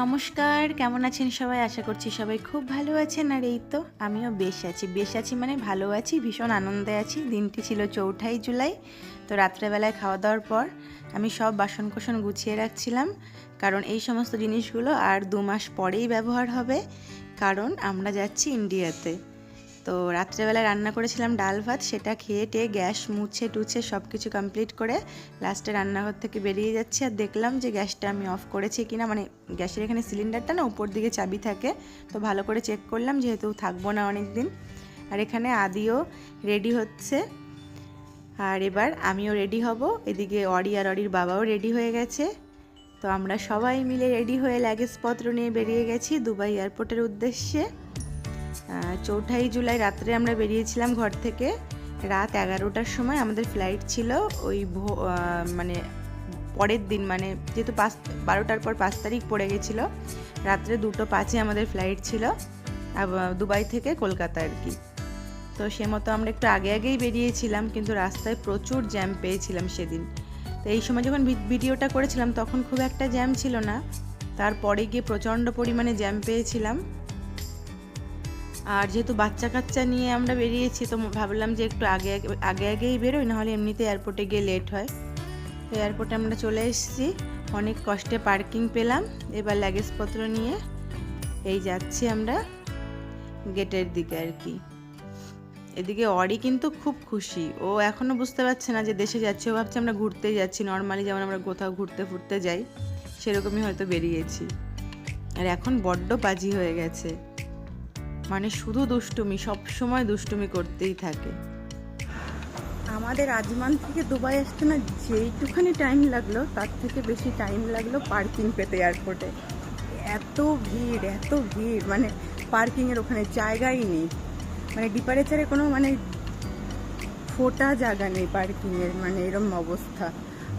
নমস্কার, কেমন আছেন সবাই? আশা করছি সবাই খুব ভালো আছেন। আর এই তো আমিও বেশ আছি। বেশ আছি মানে ভালো আছি, ভীষণ আনন্দে আছি। দিনটি ছিল চৌঠাই জুলাই, তো রাত্রেবেলায় খাওয়া দাওয়ার পর আমি সব বাসন কোসন গুছিয়ে রাখছিলাম। কারণ এই সমস্ত জিনিসগুলো আর দু মাস পরেই ব্যবহার হবে। কারণ আমরা যাচ্ছি ইন্ডিয়াতে। তো রাত্রেবেলায় রান্না করেছিলাম ডাল ভাত, সেটা খেয়ে টেয়ে গ্যাস মুছে টুছে সব কিছু কমপ্লিট করে লাস্টে রান্নাঘর থেকে বেরিয়ে যাচ্ছি আর দেখলাম যে গ্যাসটা আমি অফ করেছি কিনা মানে গ্যাসের এখানে সিলিন্ডারটা না উপর দিকে চাবি থাকে, তো ভালো করে চেক করলাম যেহেতু থাকব না অনেক দিন আর এখানে আদিও রেডি হচ্ছে। আর এবার আমিও রেডি হব, এদিকে অরি আর অরির বাবাও রেডি হয়ে গেছে। তো আমরা সবাই মিলে রেডি হয়ে লাগেজপত্র নিয়ে বেরিয়ে গেছি দুবাই এয়ারপোর্টের উদ্দেশ্যে। চৌঠাই জুলাই রাত্রে আমরা বেরিয়েছিলাম ঘর থেকে। রাত এগারোটার সময় আমাদের ফ্লাইট ছিল ওই মানে পরের দিন মানে যেহেতু পাঁচ, বারোটার পর পাঁচ তারিখ পড়ে গেছিল, রাত্রে দুটো পাঁচে আমাদের ফ্লাইট ছিল দুবাই থেকে কলকাতা আর কি। তো সে মতো আমরা একটু আগে আগেই বেরিয়েছিলাম, কিন্তু রাস্তায় প্রচুর জ্যাম পেয়েছিলাম সেদিন। তো এই সময় যখন ভিডিওটা করেছিলাম, তখন খুব একটা জ্যাম ছিল না। তারপরে গিয়ে প্রচণ্ড পরিমাণে জ্যাম পেয়েছিলাম। আর যেহেতু বাচ্চা কাচ্চা নিয়ে আমরা বেরিয়েছি, তো ভাবলাম যে একটু আগে আগে- আগে আগেই বেরোই, নাহলে এমনিতে এয়ারপোর্টে গিয়ে লেট হয়। তো এয়ারপোর্টে আমরা চলে এসেছি। অনেক কষ্টে পার্কিং পেলাম। এবার লাগেজপত্র নিয়ে এই যাচ্ছি আমরা গেটের দিকে আর কি। এদিকে অরি কিন্তু খুব খুশি। ও এখনও বুঝতে পারছে না যে দেশে যাচ্ছে। ও ভাবছে আমরা ঘুরতেই যাচ্ছি। নর্মালি যেমন আমরা কোথাও ঘুরতে ফুরতে যাই, সেরকমই হয়তো বেরিয়েছি। আর এখন বড্ড বাজি হয়ে গেছে। মানে শুধু দুষ্টুমি সব সময় দুষ্টুমি করতেই থাকে। আমাদের আজমান থেকে দুবাই আসতে না যেইটুখানি টাইম লাগল, তার থেকে বেশি টাইম লাগল পার্কিং পেতে এয়ারপোর্টে এত ভিড় এত ভিড় মানে পার্কিংয়ের ওখানে জায়গাই নেই। মানে ডিপারেচারে কোনো মানে ফোটা জায়গা নেই পার্কিংয়ের মানে এরম অবস্থা।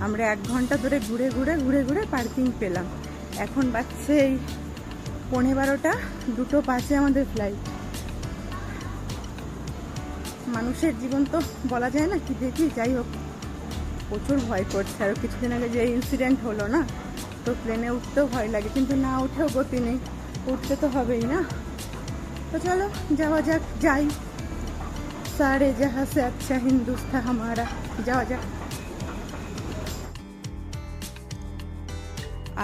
আমরা এক ঘণ্টা ধরে ঘুরে ঘুরে ঘুরে ঘুরে পার্কিং পেলাম। এখন বাজছে এই পনেরো বারোটা, দুটো পাশে আমাদের ফ্লাইট মানুষের জীবন তো বলা যায় না, কি দেখি, যাই হোক। প্রচুর ভয় করছে, আর কিছুদিন আগে যে ইনসিডেন্ট হলো না, তো প্লেনে উঠতেও ভয় লাগে, কিন্তু না উঠেও গতি নেই, উঠতে তো হবেই না। তো চলো, যাওয়া যাক, যাই। সারে জাহা সে আচ্ছা হিন্দুস্তা হামারা, যাওয়া যাক।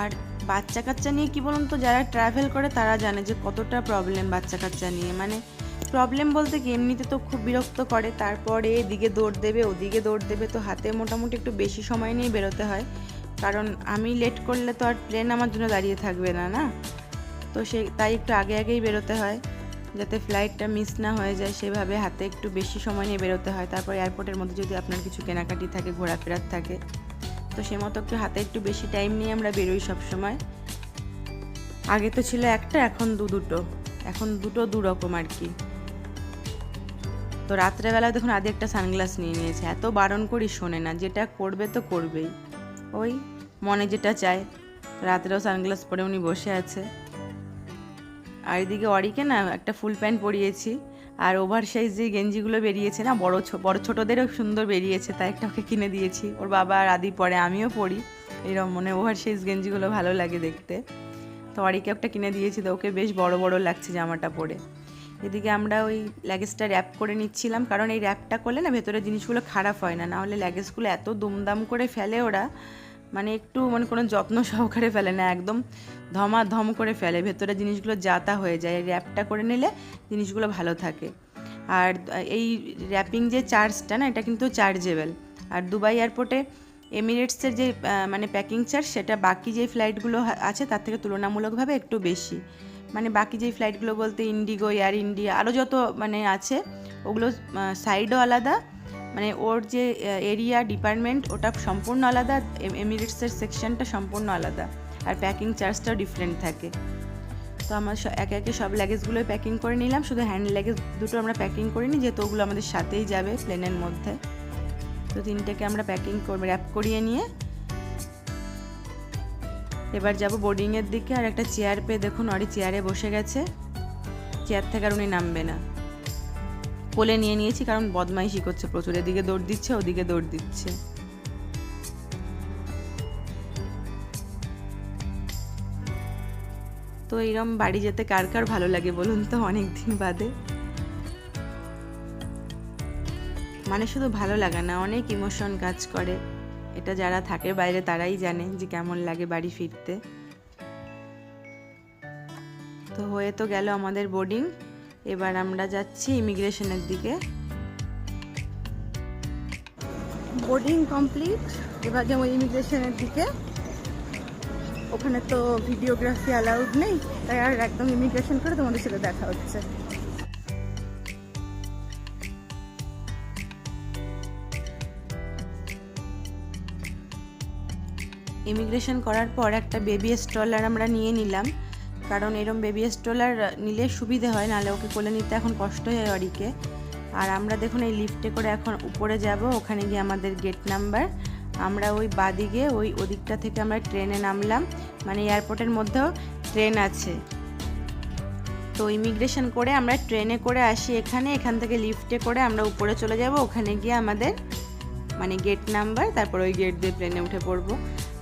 আর বাচ্চা কাচ্চা নিয়ে কি বলুন তো, যারা ট্রাভেল করে তারা জানে যে কতটা প্রবলেম বাচ্চা কাচ্চা নিয়ে। মানে প্রবলেম বলতে কি, এমনিতে তো খুব বিরক্ত করে, তারপরে এদিকে দৌড় দেবে, ওদিকে দৌড় দেবে, তো হাতে মোটামুটি একটু বেশি সময় নিয়ে বেরোতে হয়। কারণ আমি লেট করলে তো আর ট্রেন আমার জন্য দাঁড়িয়ে থাকবে না না? তো সে, তাই একটু আগে আগেই বেরোতে হয়, যাতে ফ্লাইটটা মিস না হয়ে যায়, সেভাবে হাতে একটু বেশি সময় নিয়ে বেরোতে হয়। তারপর এয়ারপোর্টের মধ্যে যদি আপনার কিছু কেনাকাটি থাকে, ঘোরাফেরার থাকে, তো সে মতো একটু হাতে একটু বেশি টাইম নিয়ে আমরা বেরোই সব সময়। আগে তো ছিল একটা, এখন দু দুটো। এখন দুটো দু রকম আর কি। তো রাত্রেবেলায় দেখুন আদি একটা সানগ্লাস নিয়ে নিয়েছে। এত বারণ করি শোনে না, যেটা করবে তো করবেই। ওই মনে যেটা চায়, রাত্রেও সানগ্লাস পরে উনি বসে আছে। আর এদিকে অরিকে না একটা ফুল প্যান্ট পরিয়েছি, আর ওভার সাইজ যে গেঞ্জিগুলো বেরিয়েছে না, বড় বড় ছোটোদেরও সুন্দর বেরিয়েছে, তাই একটা ওকে কিনে দিয়েছি। ওর বাবা আর আদি পরে, আমিও পরি। এরকম মানে ওভার সাইজ গেঞ্জিগুলো ভালো লাগে দেখতে। তো অরিকে একটা কিনে দিয়েছি, তো ওকে বেশ বড় বড় লাগছে জামাটা পরে। এদিকে আমরা ওই ল্যাগেজটা র্যাপ করে নিচ্ছিলাম, কারণ এই র্যাপটা করলে না ভেতরে জিনিসগুলো খারাপ হয় না, নাহলে ল্যাগেজগুলো এত দুমদাম করে ফেলে ওরা মানে একটু মানে কোনো যত্ন সহকারে ফেলে না, একদম ধমা ধম করে ফেলে ভেতরে জিনিসগুলো যাতা হয়ে যায়। র্যাপটা করে নিলে জিনিসগুলো ভালো থাকে। আর এই র্যাপিং যে চার্জটা না, এটা কিন্তু চার্জেবল আর দুবাই এয়ারপোর্টে এমিরেটসের যে মানে প্যাকিং চার্জ সেটা বাকি যে ফ্লাইটগুলো আছে, তার থেকে তুলনামূলকভাবে একটু বেশি। মানে বাকি যেই ফ্লাইটগুলো বলতে ইন্ডিগো, এয়ার ইন্ডিয়া আরও যত মানে আছে, ওগুলো সাইডও আলাদা। মানে ওর যে এরিয়া ডিপার্টমেন্ট ওটা সম্পূর্ণ আলাদা এমিরেটসের সেকশনটা সম্পূর্ণ আলাদা। আর প্যাকিং চার্জটাও ডিফারেন্ট থাকে। তো আমার একে একে সব লাগেজগুলোই প্যাকিং করে নিলাম। শুধু হ্যান্ড লাগেজ দুটো আমরা প্যাকিং করিনি, যেহেতু ওগুলো আমাদের সাথেই যাবে প্লেনের মধ্যে। তো তিনটেকে আমরা প্যাকিং করব র্যাপ করিয়ে নিয়ে এবার যাব বোর্ডিংয়ের দিকে, আর একটা চেয়ার পেয়ে দেখুন, অরি চেয়ারে বসে গেছে। চেয়ার থেকে আর উনি নামবে না। কোলে নিয়ে নিয়েছি, কারণ বদমাইশি করছে প্রচুর। এদিকে দৌড় দিচ্ছে, ওদিকে দৌড় দিচ্ছে। তো এইরকম বাড়ি যেতে কার কার ভালো লাগে বলুন তো অনেক দিন বাদে? মানে শুধু ভালো লাগে না, অনেক ইমোশন কাজ করে। এটা যারা থাকে বাইরে তারাই জানে যে কেমন লাগে বাড়ি ফিরতে। তো হয়ে তো গেল আমাদের বোর্ডিং এবার আমরা যাচ্ছি ইমিগ্রেশনের দিকে। বোর্ডিং কমপ্লিট এবার যেমন ইমিগ্রেশনের দিকে। ওখানে তো ভিডিওগ্রাফি অ্যালাউড নেই, তাই আর একদম ইমিগ্রেশন করে তোমাদের সাথে দেখা হচ্ছে। ইমিগ্রেশন করার পর একটা বেবি স্ট্রলার আমরা নিয়ে নিলাম। কারণ এরম বেবি স্ট্রলার নিলে সুবিধে হয়, নাহলে ওকে কোলে নিতে এখন কষ্ট হয় অরিকে। আর আমরা দেখুন এই লিফটে করে এখন উপরে যাব, ওখানে গিয়ে আমাদের গেট নাম্বার আমরা ওই বাদিকে, ওই ওদিকটা থেকে আমরা ট্রেনে নামলাম। মানে এয়ারপোর্টের মধ্যেও ট্রেন আছে। তো ইমিগ্রেশন করে আমরা ট্রেনে করে আসি এখানে, এখান থেকে লিফটে করে আমরা উপরে চলে যাব। ওখানে গিয়ে আমাদের মানে গেট নাম্বার তারপর ওই গেট দিয়ে প্লেনে উঠে পড়ব।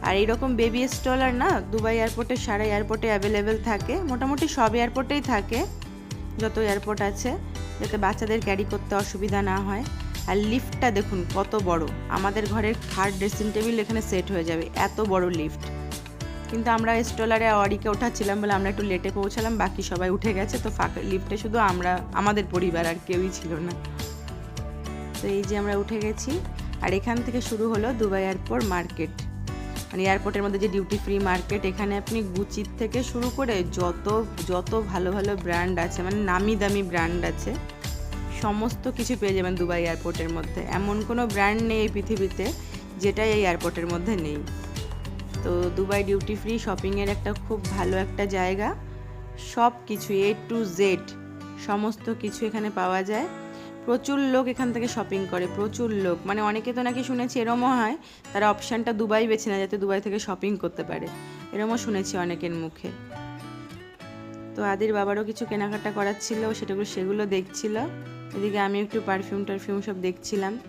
আর এইরকম বেবি স্টলার না, দুবাই এয়ারপোর্টে সারা এয়ারপোর্টে অ্যাভেলেবেল থাকে। মোটামুটি সব এয়ারপোর্টেই থাকে, যত এয়ারপোর্ট আছে, যাতে বাচ্চাদের ক্যারি করতে অসুবিধা না হয়। আর লিফটটা দেখুন, কত বড়। আমাদের ঘরের খাট ড্রেসিং টেবিল এখানে সেট হয়ে যাবে, এত বড় লিফট কিন্তু আমরা স্টলারে অরিকে ওঠাচ্ছিলাম বলে আমরা একটু লেটে পৌঁছালাম, বাকি সবাই উঠে গেছে, তো ফাঁকা লিফটে শুধু আমরা, আমাদের পরিবার আর কেউই ছিল না। তো এই যে আমরা উঠে গেছি, আর এখান থেকে শুরু হলো দুবাই এয়ারপোর্ট মার্কেট মানে এয়ারপোর্টের মধ্যে যে ডিউটি ফ্রি মার্কেট এখানে আপনি গুচির থেকে শুরু করে যত যত ভালো ভালো ব্র্যান্ড আছে মানে নামি দামি ব্র্যান্ড আছে, সমস্ত কিছু পেয়ে যাবেন দুবাই এয়ারপোর্টের মধ্যে। এমন কোনো ব্র্যান্ড নেই এই পৃথিবীতে যেটা এই এয়ারপোর্টের মধ্যে নেই। তো দুবাই ডিউটি ফ্রি শপিংয়ের একটা খুব ভালো একটা জায়গা। সব কিছু এ টু জেড সমস্ত কিছু এখানে পাওয়া যায়। প্রচুর লোক এখান থেকে শপিং করে, প্রচুর লোক। মানে অনেকে তো নাকি শুনেছি এরমও হয়, তারা অপশানটা দুবাই বেছে নেয় যাতে দুবাই থেকে শপিং করতে পারে। এরমও শুনেছি অনেকের মুখে। তো আদির বাবারও কিছু কেনাকাটা করার ছিল সেটাগুলো সেগুলো দেখছিল। এদিকে আমি একটু পারফিউম টারফিউম সব দেখছিলাম।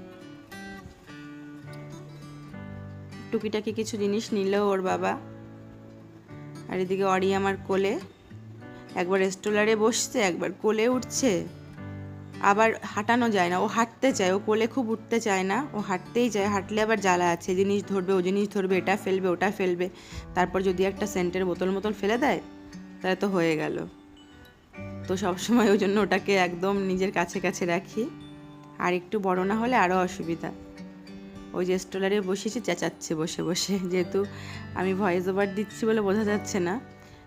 টুকিটাকি কিছু জিনিস নিল ওর বাবা। আর এদিকে অরি আমার কোলে, একবার স্টোলারে বসছে, একবার কোলে উঠছে। আবার হাঁটানো যায় না। ও হাঁটতে চায়, ও কোলে খুব উঠতে চায় না। ও হাঁটতেই চায় হাঁটলে আবার জ্বালা আছে। জিনিস ধরবে, ও জিনিস ধরবে, এটা ফেলবে, ওটা ফেলবে। তারপর যদি একটা সেন্টের বোতল মতল ফেলে দেয়, তাহলে তো হয়ে গেল। তো সবসময় ওই জন্য ওটাকে একদম নিজের কাছে কাছে রাখি। আর একটু বড় না হলে আরও অসুবিধা। ওই যে স্টলারে বসেছি, চেঁচাচ্ছে বসে বসে। যেহেতু আমি ভয়েস ওভার দিচ্ছি বলে বোঝা যাচ্ছে না।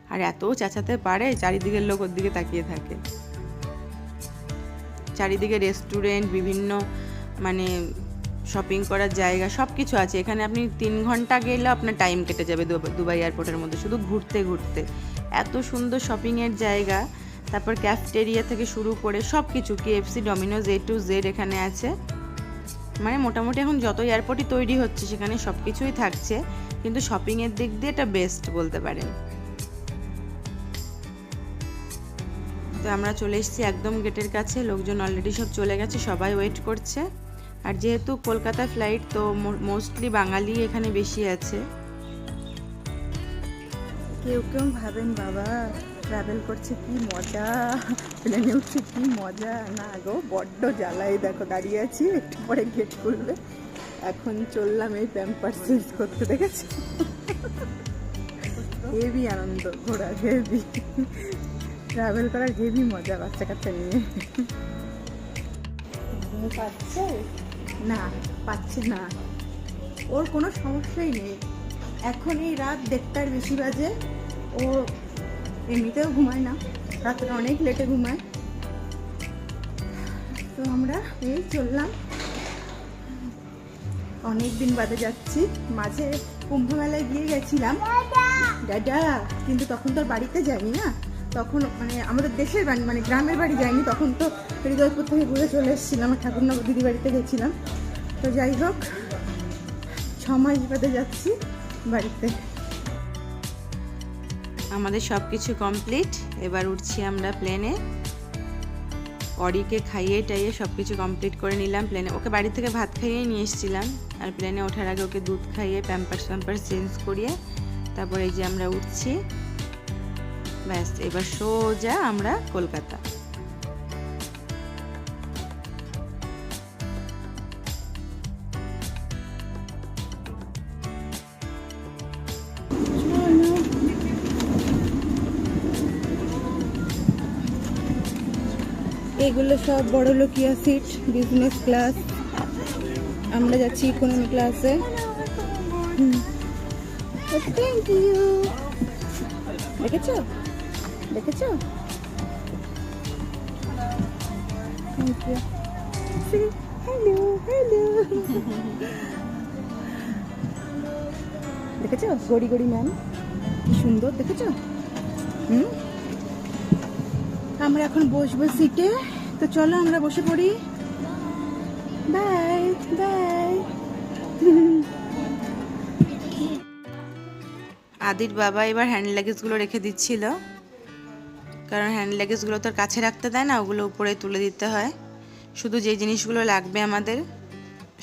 আর এত চেঁচাতে পারে, চারিদিকের লোক ওর দিকে তাকিয়ে থাকে। চারিদিকে রেস্টুরেন্ট বিভিন্ন মানে শপিং করার জায়গা সব কিছু আছে। এখানে আপনি তিন ঘণ্টা গেলে আপনার টাইম কেটে যাবে দুবা- দুবাই এয়ারপোর্টের মধ্যে। শুধু ঘুরতে ঘুরতে। এত সুন্দর শপিংয়ের জায়গা। তারপর ক্যাফটেরিয়া থেকে শুরু করে সব কিছু KFC Domino's A to Z এখানে আছে। মানে মোটামুটি এখন যত এয়ারপোর্টই তৈরি হচ্ছে, সেখানে সব কিছুই থাকছে। কিন্তু শপিংয়ের দিক দিয়ে এটা বেস্ট বলতে পারেন। আমরা চলে এসেছি একদম গেটের কাছে লোকজন অলরেডি সব চলে গেছে সবাই ওয়েট করছে। আর যেহেতু কলকাতা ফ্লাইট তো মোস্টলি বাঙালি এখানে বেশি আছে। কেউ কেউ ভাবেন বাবা ট্রাভেল করছে কি মজা? প্লেনে উঠছে কি মজা? না গো বড্ড জ্বালাই। দেখো দাঁড়িয়ে আছি একটু পরে গেট খুলবে। এখন চললাম এই প্যাম্পার চেঞ্জ করতে দেখেছি? হেভি আনন্দ ঘোরা হেভি ট্রাভেল করার হেভি মজা বাচ্চা কাচ্চা নিয়ে। পাচ্ছে? না পাচ্ছে না। ওর কোনো সমস্যাই নেই। এখন এই রাত দেড়টার বেশি বাজে। ও এমনিতেও ঘুমায় না। রাত্রে অনেক লেটে ঘুমায়। তো আমরা এই চললাম। অনেক দিন বাদে যাচ্ছি। মাঝে কুম্ভ মেলায় গিয়ে গেছিলাম। দাদা কিন্তু তখন তো আর বাড়িতে যাইনি না। তখন মানে আমাদের দেশের বাড়ি মানে গ্রামের বাড়ি যাইনি, তখন তো হৃদয়পুর থেকে ঘুরে চলে এসেছিলাম, আমার ঠাকুরনগর দিদি বাড়িতে গেছিলাম। তো যাই হোক ছ মাস বাদে যাচ্ছি বাড়িতে। আমাদের সব কিছু কমপ্লিট এবার উঠছি আমরা প্লেনে অরিকে খাইয়ে টাইয়ে সব কিছু কমপ্লিট করে নিলাম প্লেনে ওকে বাড়ি থেকে ভাত খাইয়ে নিয়ে এসেছিলাম। আর প্লেনে ওঠার আগে ওকে দুধ খাইয়ে প্যাম্পার্স প্যাম্পার্স চেঞ্জ করিয়ে, তারপরে এই যে আমরা উঠছি। ব্যাস, এবার সোজা আমরা কলকাতা। এগুলো সব বড় লোকিয়া সিট বিজনেস ক্লাস আমরা যাচ্ছি ইকোনমি ক্লাসে দেখেছ? দেখেছ? হ্যালো হ্যালো দেখেছ? গড়ি গড়ি ম্যাম। কি সুন্দর, দেখেছ? হুম? আমরা এখন বসবো সিটে। তো চলো আমরা বসে পড়ি। বাই বাই আদির বাবা এবার হ্যান্ড লাগেজগুলো রেখে দিচ্ছিল। কারণ হ্যান্ড লাগেজগুলো তো কাছে রাখতে দেয় না, ওগুলো উপরে তুলে দিতে হয়। শুধু যে জিনিসগুলো লাগবে আমাদের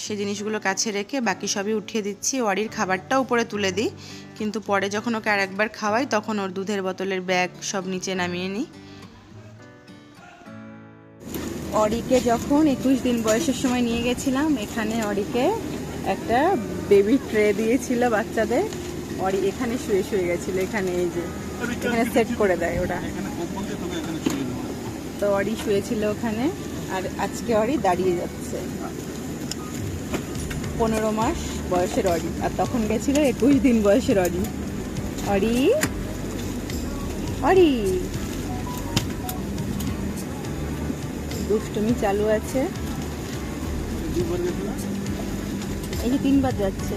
সে জিনিসগুলো কাছে রেখে বাকি সবই উঠিয়ে দিচ্ছি। ওয়ারির খাবারটা উপরে তুলে দিই, কিন্তু পরে যখন ওকে আর একবার খাওয়াই, তখন ওর দুধের বোতলের ব্যাগ সব নিচে নামিয়ে নিই। অরিকে যখন একুশ দিন বয়সের সময় নিয়ে গেছিলাম, এখানে অরিকে একটা বেবি ট্রে দিয়েছিল বাচ্চাদের। অরি এখানে শুয়ে শুয়ে গেছিল, এখানে এই যে, এখানে সেট করে দেয় ওরা। তো অরি শুয়েছিল ওখানে, আর আজকে অরি দাঁড়িয়ে যাচ্ছে। পনেরো মাস বয়সের অরি, আর তখন গেছিল একুশ দিন বয়সের অরি। অরি? অরি? দুষ্টুমি চালু আছে। এই যে তিনবার যাচ্ছে।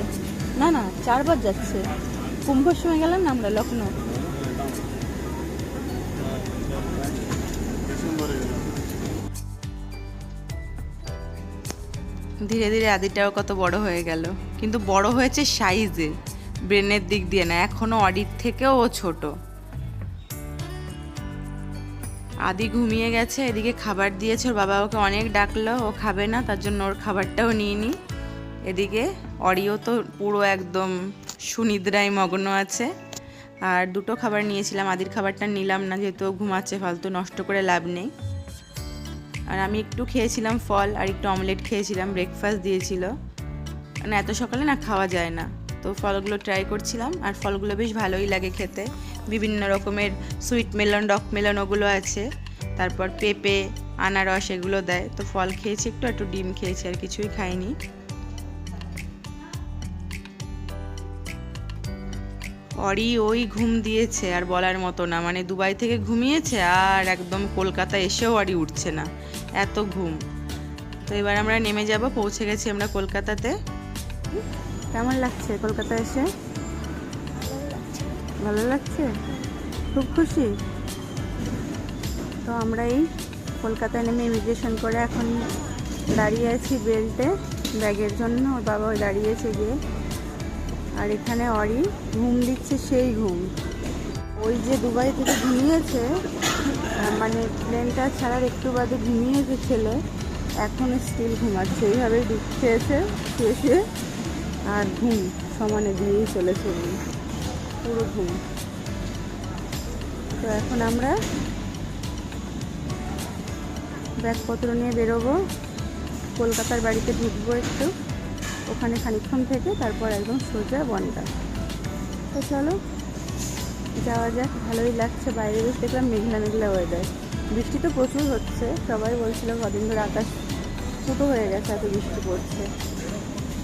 না না, চারবার যাচ্ছে। কুম্ভর সময় গেলাম না আমরা লখনৌ ধীরে ধীরে আদিটাও কত বড় হয়ে গেল। কিন্তু বড় হয়েছে সাইজে, ব্রেনের দিক দিয়ে না, এখনও অডির থেকেও ও ছোট। আদি ঘুমিয়ে গেছে, এদিকে খাবার দিয়েছে, ওর বাবা ওকে অনেক ডাকলো, ও খাবে না, তার জন্য ওর খাবারটাও নিয়ে নি। এদিকে অরিও তো পুরো একদম সুনিদ্রায় মগ্ন আছে। আর দুটো খাবার নিয়েছিলাম, আদির খাবারটা নিলাম না, যেহেতু ঘুমাচ্ছে, ফালতু নষ্ট করে লাভ নেই। আর আমি একটু খেয়েছিলাম ফল আর একটু অমলেট খেয়েছিলাম ব্রেকফাস্ট দিয়েছিল। মানে এত সকালে না খাওয়া যায় না। তো ফলগুলো ট্রাই করছিলাম আর ফলগুলো বেশ ভালোই লাগে খেতে। বিভিন্ন রকমের সুইট মেলন ডক মেলন ওগুলো আছে। তারপর পেঁপে, আনারস এগুলো দেয়। তো ফল খেয়েছি একটু একটু ডিম খেয়েছি আর কিছুই খাইনি। অরি ওই ঘুম দিয়েছে আর বলার মতো না। মানে দুবাই থেকে ঘুমিয়েছে আর একদম কলকাতা এসেও অরি উঠছে না। এত ঘুম। তো এবার আমরা নেমে যাব, পৌঁছে গেছি আমরা কলকাতাতে। কেমন লাগছে কলকাতা এসে? ভালো লাগছে? খুব খুশি? তো আমরা এই কলকাতায় নেমে ইমিগ্রেশন করে এখন দাঁড়িয়ে আছি বেল্টে, ব্যাগের জন্য। ওর বাবা দাঁড়িয়েছে গিয়ে। আর এখানে অরি ঘুম দিচ্ছে সেই ঘুম। ওই যে দুবাই থেকে ঘুমিয়েছে মানে প্লেনটা ছাড়ার একটু বাদে ঘুমিয়েছে ছেলে, এখন স্টিল ঘুমাচ্ছে। এইভাবেই দুধ খেয়েছে শুয়ে আর ঘুম সমানে দিয়েই চলেছে। পুরো ঘুম। তো এখন আমরা ব্যাগপত্র নিয়ে বেরোবো। কলকাতার বাড়িতে ঢুকবো একটু। ওখানে খানিকক্ষণ থেকে, তারপর একদম সোজা বনটা তো চলো যাওয়া যাক ভালোই লাগছে। বাইরে বেশ দেখলাম মেঘলা মেঘলা ওয়েদার বৃষ্টি তো প্রচুর হচ্ছে সবাই বলছিল কদিন ধরে আকাশ ছোটো হয়ে গেছে এত বৃষ্টি পড়ছে।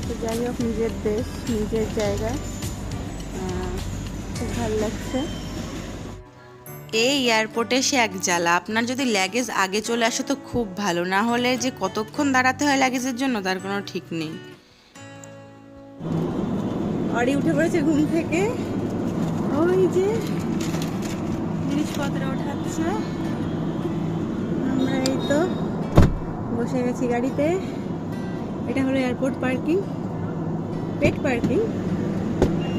তো যাই হোক নিজের দেশ নিজের জায়গা। খুব ভালো লাগছে। এই এয়ারপোর্টে সে এক জ্বালা। আপনার যদি লাগেজ আগে চলে আসে তো খুব ভালো। না হলে যে কতক্ষণ দাঁড়াতে হয় লাগেজের জন্য তার কোনো ঠিক নেই। অরি উঠে পড়েছে ঘুম থেকে। ওই যে জিনিসপত্র ওঠাচ্ছে। আমরা এই তো বসে গেছি গাড়িতে। এটা হলো এয়ারপোর্ট পার্কিং পেট পার্কিং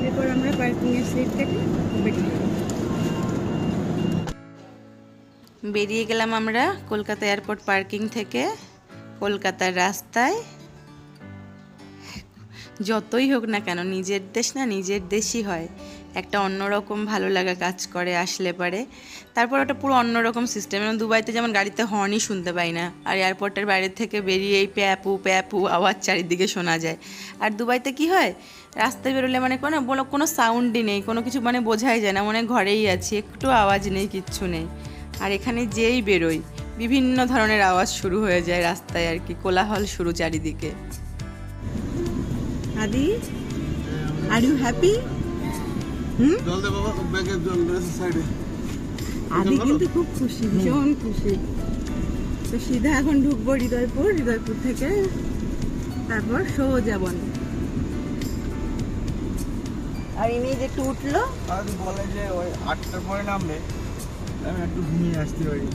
এরপর আমরা পার্কিংয়ের সিট থেকে বেরিয়ে বেরিয়ে গেলাম আমরা কলকাতা এয়ারপোর্ট পার্কিং থেকে। কলকাতার রাস্তায়। যতই হোক না কেন, নিজের দেশ না, নিজের দেশই হয়। একটা অন্যরকম ভালো লাগা কাজ করে, আসলে পরে। তারপর ওটা পুরো অন্যরকম সিস্টেম এবং দুবাইতে যেমন গাড়িতে হর্নই শুনতে পাই না, আর এয়ারপোর্টের বাইরে থেকে বেরিয়ে এই প্যাপু প্যাপু আওয়াজ চারিদিকে শোনা যায়। আর দুবাইতে কি হয়, রাস্তায় বেরোলে মানে কোনো, বলো কোনো সাউন্ডই নেই, কোনো কিছু মানে বোঝাই যায় না, মনে ঘরেই আছি, একটু আওয়াজ নেই, কিচ্ছু নেই। আর এখানে যেই বেরোই, বিভিন্ন ধরনের আওয়াজ শুরু হয়ে যায় রাস্তায় আর কি, কোলাহল শুরু চারিদিকে। আদি আর ইউ হ্যাপি জল দে বাবা ব্যাগের জল রয়েছে সাইডে। আদি কিন্তু খুব খুশি ভীষণ খুশি। তো সিধা এখন ঢুকবো হৃদয়পুর হৃদয়পুর থেকে। তারপর সোজা বন। আর ইনি যে একটু উঠল। আর বলে যে ওই আটটার পরে নামবে। আমি একটু ঘুমিয়ে আসতে পারি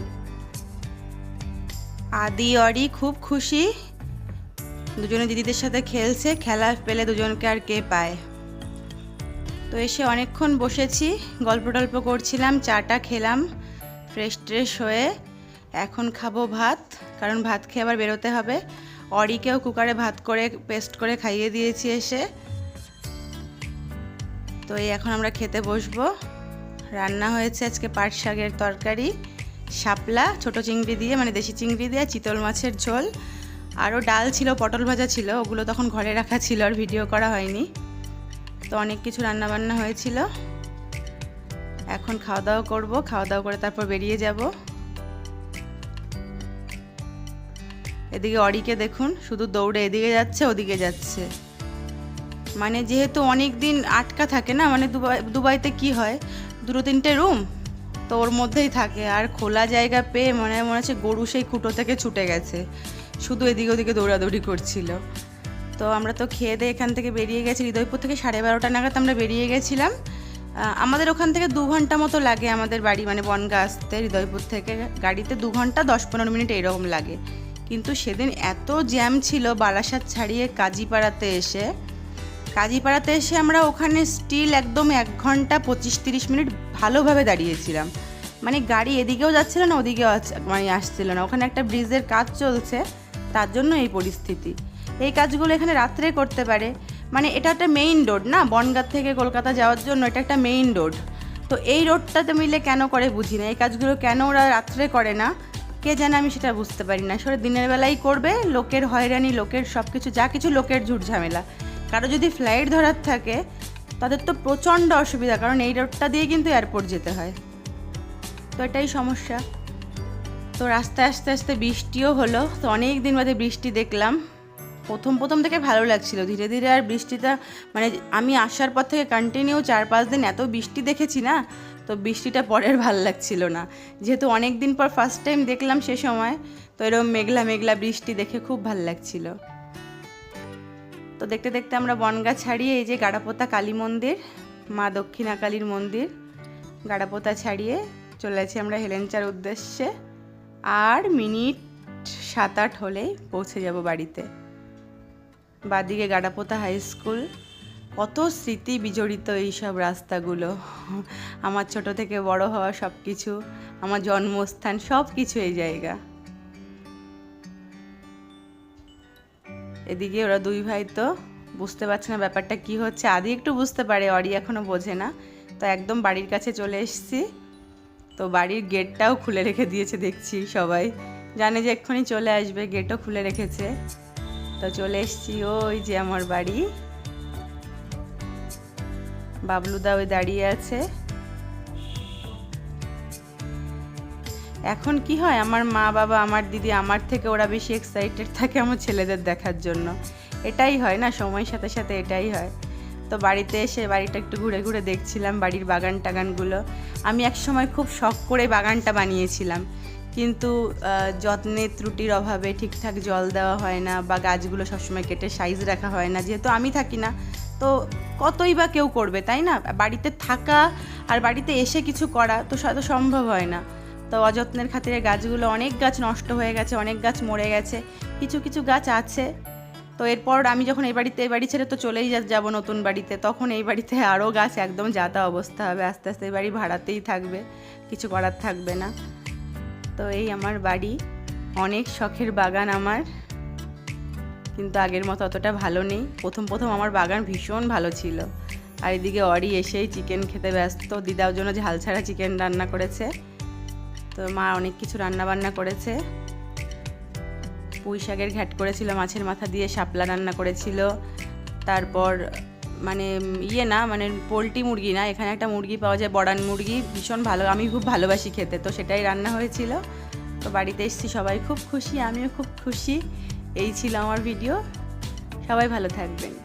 আদি অরি খুব খুশি। দুজনে দিদিদের সাথে খেলছে খেলা পেলে দুজনকে আর কে পায়? তো এসে অনেকক্ষণ বসেছি গল্প টল্প করছিলাম, চাটা খেলাম ফ্রেশ ট্রেশ হয়ে এখন খাব ভাত, কারণ ভাত খেয়ে আবার বেরোতে হবে। অরিকেও কুকারে ভাত করে পেস্ট করে খাইয়ে দিয়েছি এসে। তো এই এখন আমরা খেতে বসবো। রান্না হয়েছে আজকে পাট শাকের তরকারি, শাপলা, ছোট চিংড়ি দিয়ে মানে দেশি চিংড়ি দিয়ে, চিতল মাছের ঝোল। আরও ডাল ছিল, পটল ভাজা ছিল, ওগুলো তখন ঘরে রাখা ছিল, আর ভিডিও করা হয়নি। তো অনেক কিছু রান্না বান্না হয়েছিল। এখন খাওয়া দাওয়া করব খাওয়া দাওয়া করে তারপর বেরিয়ে যাব। এদিকে অরিকে দেখুন, শুধু দৌড়ে এদিকে যাচ্ছে, ওদিকে যাচ্ছে। মানে যেহেতু অনেক দিন আটকা থাকে না মানে দুবাই, দুবাইতে কি হয়? দুটো তিনটে রুম, তো ওর মধ্যেই থাকে। আর খোলা জায়গা পেয়ে মনে মনে হচ্ছে গরু সেই খুঁটো থেকে ছুটে গেছে। শুধু এদিকে ওদিকে দৌড়াদৌড়ি করছিল। তো আমরা তো খেয়ে দিয়ে এখান থেকে বেরিয়ে গেছি। হৃদয়পুর থেকে সাড়ে বারোটা নাগাদ আমরা বেরিয়ে গেছিলাম। আমাদের ওখান থেকে দু ঘণ্টা মতো লাগে আমাদের বাড়ি মানে বনগা আসতে হৃদয়পুর থেকে। গাড়িতে দু ঘণ্টা, দশ পনেরো মিনিট এরকম লাগে। কিন্তু সেদিন এত জ্যাম ছিল বারাসাত ছাড়িয়ে কাজীপাড়াতে এসে। কাজীপাড়াতে এসে আমরা ওখানে স্টিল একদম এক ঘণ্টা পঁচিশ তিরিশ মিনিট ভালোভাবে দাঁড়িয়েছিলাম। মানে গাড়ি এদিকেও যাচ্ছিল না, ওদিকেও মানে আসছিল না। ওখানে একটা ব্রিজের কাজ চলছে, তার জন্য এই পরিস্থিতি। এই কাজগুলো এখানে রাত্রে করতে পারে। মানে এটা একটা মেইন রোড না? বনগাঁ থেকে কলকাতা যাওয়ার জন্য এটা একটা মেইন রোড তো এই রোডটাতে মিলে কেন করে বুঝি না? এই কাজগুলো কেন ওরা রাত্রে করে না? কে জানে আমি সেটা বুঝতে পারি না। আসলে দিনের বেলাই করবে, লোকের হয়রানি, লোকের সব কিছু যা কিছু লোকের ঝুট ঝামেলা। কারও যদি ফ্লাইট ধরার থাকে, তাদের তো প্রচণ্ড অসুবিধা, কারণ এই রোডটা দিয়ে কিন্তু এয়ারপোর্ট যেতে হয়। তো এটাই সমস্যা। তো রাস্তায় আস্তে আস্তে বৃষ্টিও হলো। তো অনেক দিন বাদে বৃষ্টি দেখলাম। প্রথম প্রথম থেকে ভালো লাগছিল। ধীরে ধীরে আর বৃষ্টিটা মানে আমি আসার পর থেকে কন্টিনিউ চার পাঁচ দিন এত বৃষ্টি দেখেছি না, তো বৃষ্টিটা পরের ভালো লাগছিল না। যেহেতু অনেক দিন পর ফার্স্ট টাইম দেখলাম সে সময়, তো এরকম মেঘলা মেঘলা বৃষ্টি দেখে খুব ভালো লাগছিল। তো দেখতে দেখতে আমরা বনগা ছাড়িয়ে এই যে গাড়াপোতা কালী মন্দির, মা দক্ষিণা কালীর মন্দির, গাড়াপোতা ছাড়িয়ে চলে আছি আমরা হেলেঞ্চার উদ্দেশ্যে। আর মিনিট সাত আট হলেই পৌঁছে যাব বাড়িতে। বাদিকে গাড়াপোতা হাই স্কুল। কত স্মৃতি বিজড়িত এই সব রাস্তাগুলো। আমার ছোট থেকে বড় হওয়া সব কিছু আমার জন্মস্থান সব কিছু এই জায়গা। এদিকে ওরা দুই ভাই তো, বুঝতে পারছে না ব্যাপারটা কি হচ্ছে। আদি একটু বুঝতে পারে, অরি এখনও বোঝে না। তো একদম বাড়ির কাছে চলে এসেছি। তো বাড়ির গেটটাও খুলে রেখে দিয়েছে, দেখছি সবাই। জানে যে এক্ষুনি চলে আসবে, গেটও খুলে রেখেছে। তো চলে এসেছি ওই যে আমার বাড়ি। বাবলুদা ওই দাঁড়িয়ে আছে। এখন কি হয়? আমার মা, বাবা, আমার দিদি, আমার থেকে ওরা বেশি এক্সাইটেড থাকে আমার ছেলেদের দেখার জন্য। এটাই হয় না? সময়ের সাথে সাথে এটাই হয়। তো বাড়িতে এসে বাড়িটা একটু ঘুরে ঘুরে দেখছিলাম, বাড়ির বাগান টাগানগুলো আমি এক সময় খুব শখ করে বাগানটা বানিয়েছিলাম। কিন্তু যত্নের ত্রুটির অভাবে ঠিকঠাক জল দেওয়া হয় না বা গাছগুলো সবসময় কেটে সাইজ রাখা হয় না। যেহেতু আমি থাকি না, তো কতই বা কেউ করবে, তাই না? বাড়িতে থাকা আর বাড়িতে এসে কিছু করা তো সব সম্ভব হয় না। তো অযত্নের খাতিরে গাছগুলো অনেক গাছ নষ্ট হয়ে গেছে, অনেক গাছ মরে গেছে, কিছু কিছু গাছ আছে। তো এরপর আমি যখন এই বাড়িতে, এই বাড়ি ছেড়ে তো চলেই যাব নতুন বাড়িতে, তখন এই বাড়িতে আরও গাছ একদম যাতা অবস্থা হবে, আস্তে আস্তে এই বাড়ি ভাড়াতেই থাকবে, কিছু করার থাকবে না। তো এই আমার বাড়ি। অনেক শখের বাগান আমার। কিন্তু আগের মতো অতটা ভালো নেই। প্রথম প্রথম আমার বাগান ভীষণ ভালো ছিল। আর এদিকে অরি এসেই চিকেন খেতে ব্যস্ত। দিদার জন্য ঝাল ছাড়া চিকেন রান্না করেছে। তো মা অনেক কিছু রান্না বান্না করেছে। পুঁই শাকের ঘ্যাট করেছিল, মাছের মাথা দিয়ে শাপলা রান্না করেছিল। তারপর মানে ইয়ে না মানে পোলট্রি মুরগি না, এখানে একটা মুরগি পাওয়া যায়, বড়ান মুরগি, ভীষণ ভালো, আমি খুব ভালোবাসি খেতে, তো সেটাই রান্না হয়েছিল। তো বাড়িতে এসেছি সবাই, খুব খুশি, আমিও খুব খুশি, এই ছিল আমার ভিডিও, সবাই ভালো থাকবেন।